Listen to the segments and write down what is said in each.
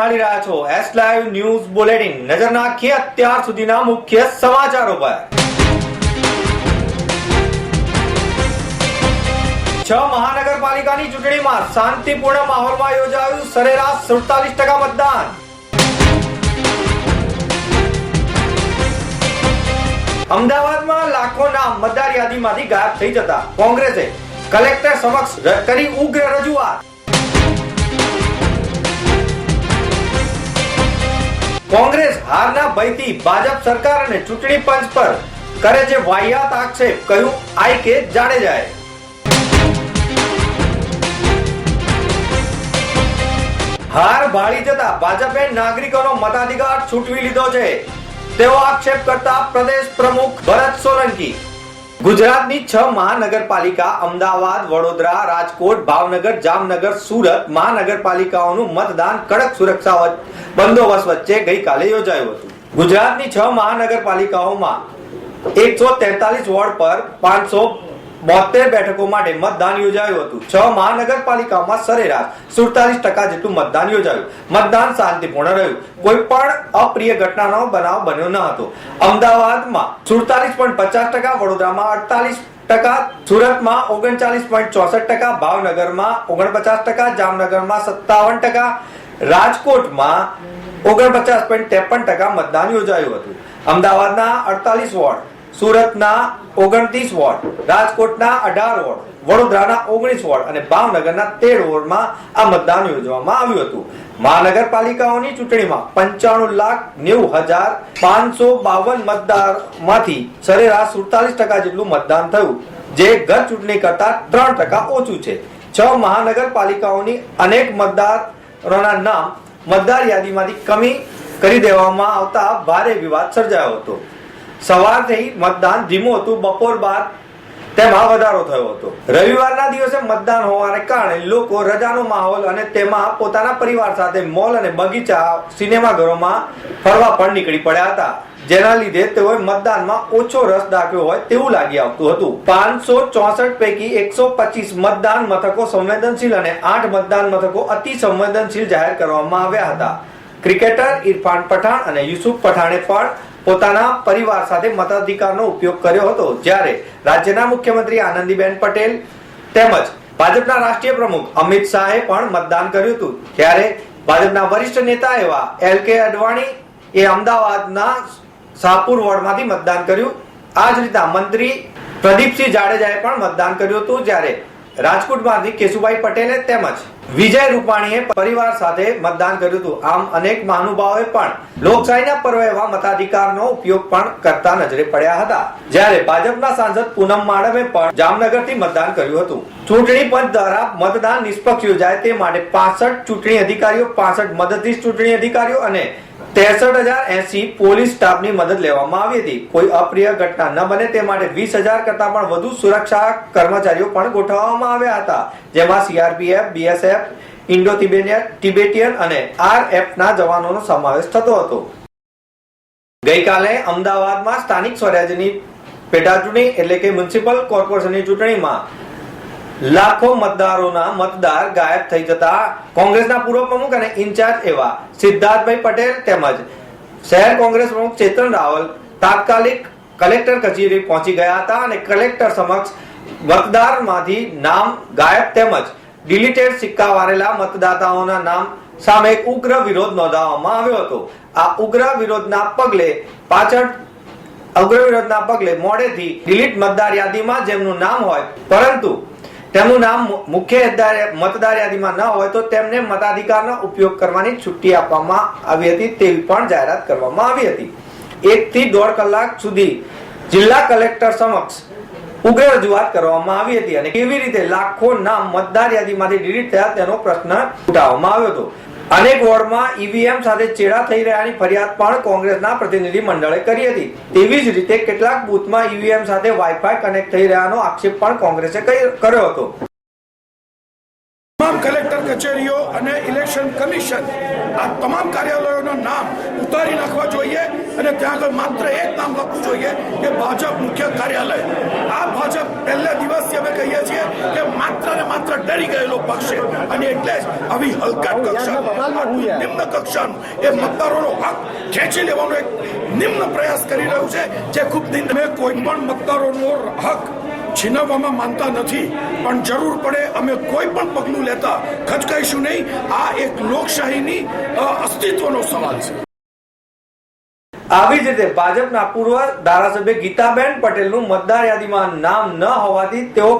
નિહાળી રહ્યા છો. એસ લાઈવ ન્યૂઝ બુલેટિન નજર નાખીએ અત્યાર સુધીના મુખ્ય સમાચારો પર. છ મહાનગરપાલિકાની ચૂંટણીમાં શાંતિપૂર્ણ માહોલમાં યોજાયું સરેરાશ સુડતાલીસ ટકા મતદાન. અમદાવાદમાં લાખો નામ મતદાર યાદીમાંથી ગાયબ થઈ જતા કોંગ્રેસે કલેક્ટર સમક્ષ કરી ઉગ્ર રજૂઆત. કોંગ્રેસ હારના ભયથી ભાજપ સરકાર અને ચૂંટણી પંચ પર કરે છે વાહિયાત આક્ષેપ, કહ્યું આઈ કે જાડેજાએ. હાર ભાળી જતા ભાજપે નાગરિકોનો મતાધિકાર છૂટવી લીધો છે. તેવો આક્ષેપ કરતા પ્રદેશ પ્રમુખ ભરત સોલંકી ગુજરાતની છ મહાનગરપાલિકા અમદાવાદ, વડોદરા, રાજકોટ, ભાવનગર, જામનગર, સુરત મહાનગરપાલિકાઓનું મતદાન કડક સુરક્ષા બંદોબસ્ત વચ્ચે ગઈકાલે યોજાયું હતું. ગુજરાતની છ મહાનગરપાલિકાઓમાં એકસો તેતાલીસ વોર્ડ પર પાંચસો બોતેર બેઠકો માટે મતદાન યોજાયું હતું. છ મહાનગરપાલિકામાં સરેરાશ સુડતાલીસ ટકા જેટલું મતદાન યોજાયું. મતદાન શાંતિપૂર્ણ રહ્યું. કોઈ પણ અપ્રિય ઘટનાનો બનાવ બન્યો ન હતો. અમદાવાદમાં સુડતાલીસ પોઈન્ટ પચાસ ટકા, વડોદરામાં અડતાલીસ ટકા, સુરતમાં ઓગણચાલીસ પોઈન્ટ ચોસઠ ટકા, ભાવનગરમાં ઓગણપચાસ ટકા, જામનગરમાં સત્તાવન ટકા, રાજકોટમાં ઓગણપચાસ પોઈન્ટ ત્રેપન ટકા મતદાન યોજાયું હતું. અમદાવાદના અડતાલીસ વોર્ડ સુરતના ઓગણત્રીસ વોર્ડ, રાજકોટના અઢાર વોર્ડ, વડોદરાના ઓગણીસ વોર્ડ અને ભાવનગરના તેર વોર્ડમાં આ મતદાન યોજવામાં આવ્યું હતું. મહાનગરપાલિકાઓની ચૂંટણીમાં પંચાણું લાખ નેવું હજાર પાંચસો બાવન મતદારમાંથી સરેરાશ સુડતાલીસ ટકા જેટલું મતદાન થયું, જે ગત ચૂંટણી કરતા ત્રણ ટકા ઓછું છે. છ મહાનગરપાલિકાઓની અનેક મતદારોના નામ મતદાર યાદીમાંથી કમી કરી દેવામાં આવતા ભારે વિવાદ સર્જાયો હતો. સવારથી મતદાન ધીમું હતું, બપોર બાદ તેમાં વધારો થયો હતો. રવિવારના દિવસે મતદાન હોવાને કારણે લોકો રજાનો માહોલ અને તેમાં પોતાના પરિવાર સાથે મોલ અને બગીચા, સિનેમાઘરોમાં ફરવા પણ નીકળી પડ્યા હતા. જેના લીધે તેઓએ મતદાનમાં ઓછો રસ દાખવ્યો હોય તેવું લાગી આવતું હતું. પાંચસો ચોસઠ પૈકી એકસો પચીસ મતદાન મથકો સંવેદનશીલ અને આઠ મતદાન મથકો અતિ સંવેદનશીલ જાહેર કરવામાં આવ્યા હતા. ક્રિકેટર ઇરફાન પઠાણ અને યુસુફ પઠાણે પણ પોતાના પરિવાર સાથે મતાધિકારનો ઉપયોગ કર્યો હતો. જ્યારે રાજ્યના મુખ્યમંત્રી આનંદીબેન પટેલ તેમજ ભાજપના રાષ્ટ્રીય પ્રમુખ અમિત શાહે પણ મતદાન કર્યું હતું. ત્યારે ભાજપના વરિષ્ઠ નેતા એવા એલ કે અડવાણી એ અમદાવાદના શાહપુર વોર્ડમાંથી મતદાન કર્યું. આ જ રીતના મંત્રી પ્રદીપસિંહ જાડેજાએ પણ મતદાન કર્યું હતું. જ્યારે રાજકોટમાંથી કેશુભાઈ પટેલે તેમજ વિજય રૂપાણીએ પરિવાર સાથે મતદાન કર્યું હતું. આમ અનેક મહાનુભાવોએ પણ લોકશાહીના પર્વ એવા મતાધિકારનો ઉપયોગ પણ કરતા નજરે પડ્યા હતા. જ્યારે ભાજપના સાંસદ પૂનમ માડમે પણ જામનગરથી મતદાન કર્યું હતું. ચૂંટણી પંચ દ્વારા મતદાન નિષ્પક્ષ યોજાય તે માટે પાસઠ ચૂંટણી અધિકારીઓ, પાસઠ મદદનીશ ચૂંટણી અધિકારીઓ અને ત્રેસઠ હજાર એસી પોલીસ સ્ટાફની મદદ લેવામાં આવી હતી. કોઈ અપ્રિય ઘટના ન બને તે માટે વીસ હજાર કરતા પણ વધુ સુરક્ષા કર્મચારીઓ પણ ગોઠવવામાં આવ્યા હતા. જેમાં સીઆરપીએફ બીએસએફ ઇન્ડો તિબેટિયન અને આરએફના જવાનોનો સમાવેશ થતો હતો. ગઈકાલે અમદાવાદમાં સ્થાનિક સ્વરાજ્યની પેટા ચૂંટણી એટલે કે મ્યુનિસિપલ કોર્પોરેશનની ચૂંટણીમાં લાખો મતદારોના મતદાર ગાયબ થઈ જતા કોંગ્રેસના પૂર્વ પ્રમુખ અને ઇન્ચાર્જ એવા સિદ્ધાર્થભાઈ પટેલ તેમજ શહેર કોંગ્રેસ પ્રમુખ ચેતન રાવલ તાત્કાલિક કલેક્ટર કચેરી પહોંચી ગયા હતા અને કલેક્ટર સમક્ષ મતદારમાંથી નામ ગાયબ તેમજ ડિલીટેડ સિક્કા વારેલા મતદાતાઓના નામ સામે ઉગ્ર વિરોધ નોંધાવવામાં આવ્યો હતો. આ ઉગ્ર વિરોધના પગલે પાછળ ઉગ્ર વિરોધના પગલે મોડેથી ડિલીટ મતદાર યાદીમાં જેમનું નામ હોય પરંતુ તેમનું નામ મુખ્ય મતદાર- યાદીમાં ન હોય તો તેમને મતાધિકારનો ઉપયોગ કરવાની છુટ્ટી આપવામાં આવી હતી તેવી પણ જાહેરાત કરવામાં આવી હતી. એક થી દોઢ કલાક સુધી જિલ્લા કલેક્ટર સમક્ષ ઉગ્ર રજૂઆત કરવામાં આવી હતી અને કેવી રીતે લાખો નામ મતદાર યાદીમાંથી ડિલીટ થયા તેનો પ્રશ્ન ઉઠાવવામાં આવ્યો હતો. અનેક વોર્ડમાં ઈવીએમ સાથે ચેડા થઈ રહ્યાની ફરિયાદ પણ કોંગ્રેસના પ્રતિનિધિ મંડળે કરી હતી. તેવી જ રીતે કેટલાક બૂથમાં ઈવીએમ સાથે વાઈફાઈ કનેક્ટ થઈ રહ્યાનો આક્ષેપ પણ કોંગ્રેસે કરી- કર્યો હતો. તમામ કલેક્ટર કચેરીઓ અને ઇલેક્શન કમિશન આ તમામ કાર્યાલયોના નામ ઉતારી નાખવા જોઈએ. અને ત્યાં આગળ માત્ર એક નામ લખવું જોઈએ કે ભાજપ મુખ્ય કાર્યાલય. આ ભાજપ પહેલા દિવસથી અમે કહીએ છીએ કે માત્ર ને માત્ર ડરી ગયેલો પક્ષ છે. અને એટલે જ આવી હલકા કક્ષા નિમ્ન કક્ષાનું એ મતદારોનો હક ખેંચી લેવાનો એક નિમ્ન પ્રયાસ કરી રહ્યું છે જે ખૂબ દિન કોઈ પણ મતદારોનો હક છીનવવામાં માનતા નથી. પણ જરૂર પડે અમે કોઈ પણ પગલું લેતા ખચકાઈશું નહીં. આ એક લોકશાહીની અસ્તિત્વનો સવાલ છે. આવી જ રીતે ભાજપના પૂર્વ ધારાસભ્ય ગીતાબેન પટેલનું મતદાર યાદીમાં નામ ન હોવાથી તેઓ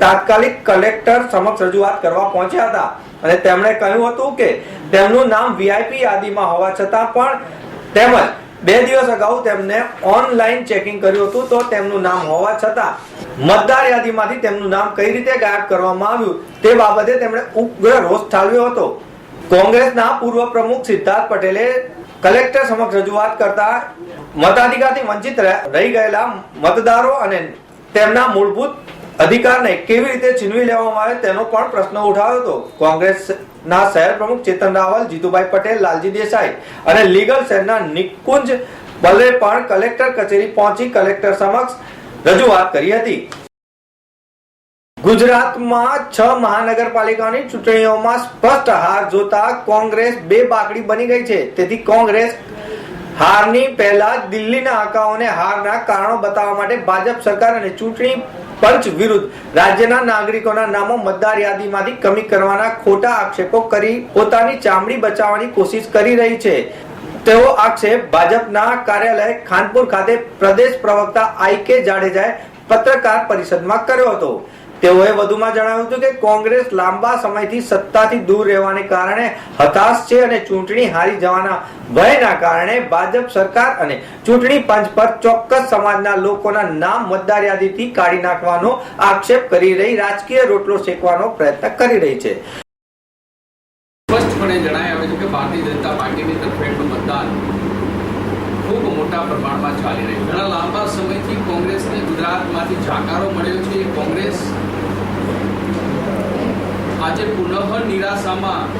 તાત્કાલિક કલેક્ટર સમક્ષ રજૂઆત કરવા પહોંચ્યા હતા. અને તેમણે કહ્યું હતું કે તેમનું નામ વીઆઈપી યાદીમાં હોવા છતાં પણ તેમજ બે દિવસ અગાઉ તેમને ઓનલાઈન ચેકિંગ કર્યું હતું તો તેમનું નામ હોવા છતાં મતદાર યાદીમાંથી તેમનું નામ કઈ રીતે ગાયબ કરવામાં આવ્યું તે બાબતે તેમણે ઉગ્ર રોષ ઠાલવ્યો હતો. કોંગ્રેસના પૂર્વ પ્રમુખ સિદ્ધાર્થ પટેલે કલેક્ટર સમક્ષ રજૂઆત કરતા મતાધિકારથી વંચિત રહ- ગયેલા મતદારો અને તેમના મૂળભૂત અધિકારને કેવી રીતે છીનવી લેવામાં આવે તેનો પણ પ્રશ્ન ઉઠાવ્યો હતો. કોંગ્રેસના શહેર પ્રમુખ ચેતન રાવલ, જીતુભાઈ પટેલ, લાલજી દેસાઈ અને લીગલ સેલના નિકુંજ બલે પણ કલેક્ટર કચેરી પહોંચી કલેક્ટર સમક્ષ રજૂઆત કરી હતી. ગુજરાતમાં છ મહાનગરપાલિકાની ચૂંટણીઓમાં સ્પષ્ટ હાર જોતા કોંગ્રેસ બે બાકડી બની ગઈ છે. તેથી કોંગ્રેસ હારની પહેલા દિલ્હીના આંકાઓને હારના કારણો બતાવવા માટે ભાજપ સરકાર અને ચૂંટણી પંચ વિરુદ્ધ રાજ્યના નાગરિકોના નામો મતદાર યાદીમાંથી કમી કરવાના ખોટા આક્ષેપો કરી પોતાની ચામડી બચાવવાની કોશિશ કરી રહી છે. તેવો આક્ષેપ ભાજપના કાર્યાલય ખાનપુર ખાતે પ્રદેશ પ્રવક્તા આઈ કે જાડેજાએ પત્રકાર પરિષદમાં કર્યો હતો. તેઓએ વધુમાં જણાવ્યું હતું કે કોંગ્રેસ લાંબા સમયથી સત્તાથી દૂર રહેવાને કારણે હતાશ છે અને ચૂંટણી હારી જવાના ભયના કારણે ભાજપ સરકાર અને ચૂંટણી પંચ પર ચોક્કસ સમાજના લોકોના નામ મતદાર યાદીથી કાઢી નાખવાનો આક્ષેપ કરી રહી રાજકીય રોટલો શેકવાનો પ્રયત્ન કરી રહી છે. સ્પષ્ટપણે જણાય આવે છે કે ભારતીય જનતા પાર્ટીની તરફેણનું મતદાન ખૂબ મોટા પ્રમાણમાં ચાલી રહ્યું ઘણા લાંબા સમયથી કોંગ્રેસને ગુજરાતમાંથી જાકારો મળ્યો છે. કોંગ્રેસ આજે પુનઃ નિરાશામાં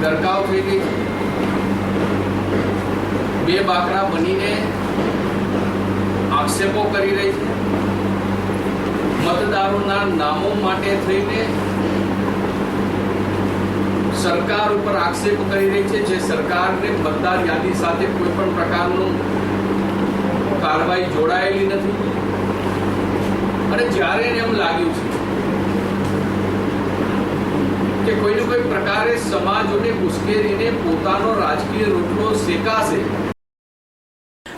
ગરકાવ થઈ ગઈ બે બાકડા બનીને આક્ષેપો કરી રહી છે. મતદારોના નામો માટે થઈને સરકાર ઉપર આક્ષેપ કરી રહી છે જે સરકારને મતદાર યાદી સાથે કોઈ પણ પ્રકારનું કાર્યવાહી જોડાયેલી નથી. અને જ્યારે એમ લાગ્યું છે કે કોઈને કોઈ પ્રકારે સમાજોને ઉશ્કેરીને પોતાનો રાજકીય રોટલો શેકાશે?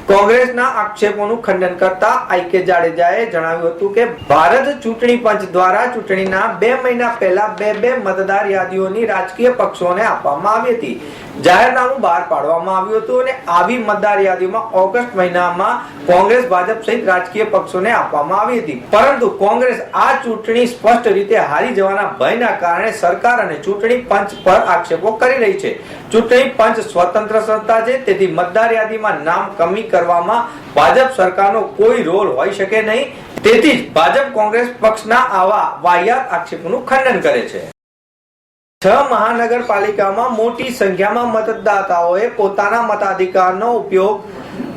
કોંગ્રેસના આક્ષેપોનું ખંડન કરતા આઈકે જાડેજાએ જણાવ્યું હતું કે ભારત ચૂંટણી પંચ દ્વારા ચૂંટણીના બે મહિના પહેલા બે બે મતદાર યાદીઓની રાજકીય પક્ષોને આપવામાં આવી હતી. જાહેરનામું બહાર પાડવામાં આવ્યું હતું અને આવી મતદાર યાદીમાં ઓગસ્ટ મહિનામાં કોંગ્રેસ, ભાજપ સહિત રાજકીય પક્ષોને આપવામાં આવી હતી. પરંતુ કોંગ્રેસ આ ચૂંટણી સ્પષ્ટ રીતે હારી જવાના ભયના કારણે સરકાર અને ચૂંટણી પંચ પર આક્ષેપો કરી રહી છે. ચૂંટણી પંચ સ્વતંત્ર સંસ્થા છે, તેથી મતદાર યાદીમાં નામ, કમી કરવામાં ભાજપ સરકારનો કોઈ રોલ હોઈ શકે નહીં. તેથી જ ભાજપ કોંગ્રેસ પક્ષના આવા વાહિયાત આક્ષેપોનું ખંડન કરે છે. છ મહાનગરપાલિકામાં મોટી સંખ્યામાં મતદાતાઓએ પોતાના મતાધિકારનો ઉપયોગ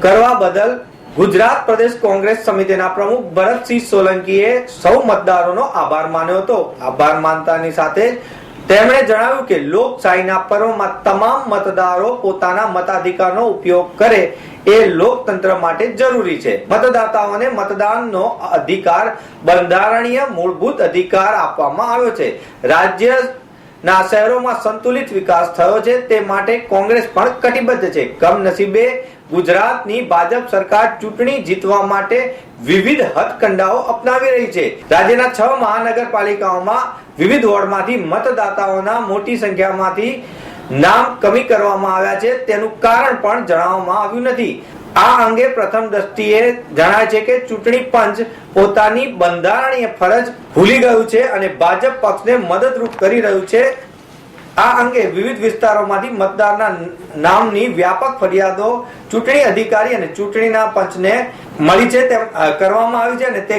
કરવા બદલ ગુજરાત પ્રદેશ કોંગ્રેસ સમિતિના પ્રમુખ ભરતસિંહ સોલંકીએ સૌ મતદારોનો આભાર માન્યો હતો. આભાર માનતાની સાથે તેમણે જણાવ્યું કે લોકશાહીના પર્વમાં તમામ મતદારો પોતાના મતાધિકારનો ઉપયોગ કરે એ લોકતંત્ર માટે જરૂરી છે. મતદાતાઓને મતદાનનો અધિકાર, બંધારણીય મૂળભૂત અધિકાર આપવામાં આવ્યો છે. રાજ્ય ના શહેરોમાં સંતુલિત વિકાસ થયો છે તે માટે કોંગ્રેસ પણ કટિબદ્ધ છે. કમનસીબે ગુજરાતની ભાજપ સરકાર ચૂંટણી જીતવા માટે વિવિધ હથકંડાઓ અપનાવી રહી છે. રાજ્યના છ મહાનગરપાલિકાઓમાં વિવિધ વોર્ડમાંથી મતદાતાઓના મોટી સંખ્યામાંથી નામ કમી કરવામાં આવ્યા છે. તેનું કારણ પણ જણાવવામાં આવ્યું નથી. આ અંગે પ્રથમ દ્રષ્ટિએ જણાય છે કે ચૂંટણી પંચ પોતાની બંધારણીય ફરજ ભૂલી ગયું છે અને ભાજપ પક્ષને મદદરૂપ કરી રહ્યું છે. આ અંગે વિવિધ વિસ્તારોમાંથી મતદારના નામની વ્યાપક ફરિયાદો ચૂંટણી અધિકારી અને ચૂંટણીના પંચને મળી છે તેમ કરવામાં આવી છે અને તે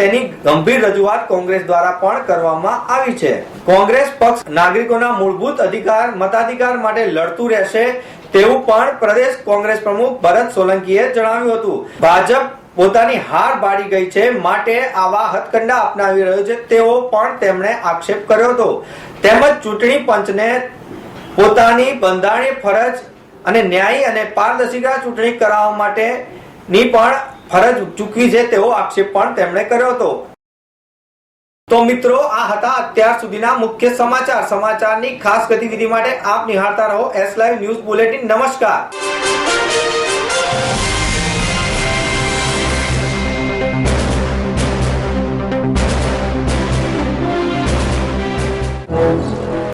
તેની ગંભીર રજૂઆત કોંગ્રેસ દ્વારા પણ કરવામાં આવી છે. કોંગ્રેસ પક્ષ નાગરિકોના મૂળભૂત અધિકાર, મતાધિકાર માટે લડતું રહેશે તેવું પણ પ્રદેશ કોંગ્રેસ પ્રમુખ ભરત સોલંકીએ જણાવ્યું હતું. ભાજપ પોતાની હાર બાળી ગઈ છે, માટે આવા હથકંડા અપનાવી રહ્યો છે. તેવો પણ તેમણે આક્ષેપ કર્યો હતો. તેમજ ચૂંટણી પંચને પોતાની બંધારણીય ફરજ અને ન્યાયી અને પારદર્શિકા ચૂંટણી કરાવવા માટેની પણ ફરજ ચૂકવી છે, તેવો આક્ષેપ પણ તેમણે કર્યો હતો. તો મિત્રો, આ હતા અત્યાર સુધીના મુખ્ય સમાચાર. સમાચારની ખાસ ગતિવિધિ માટે આપ નિહાળતા રહો. એસ લાઈવ ન્યૂઝ બુલેટિન નમસ્કાર. Bibles.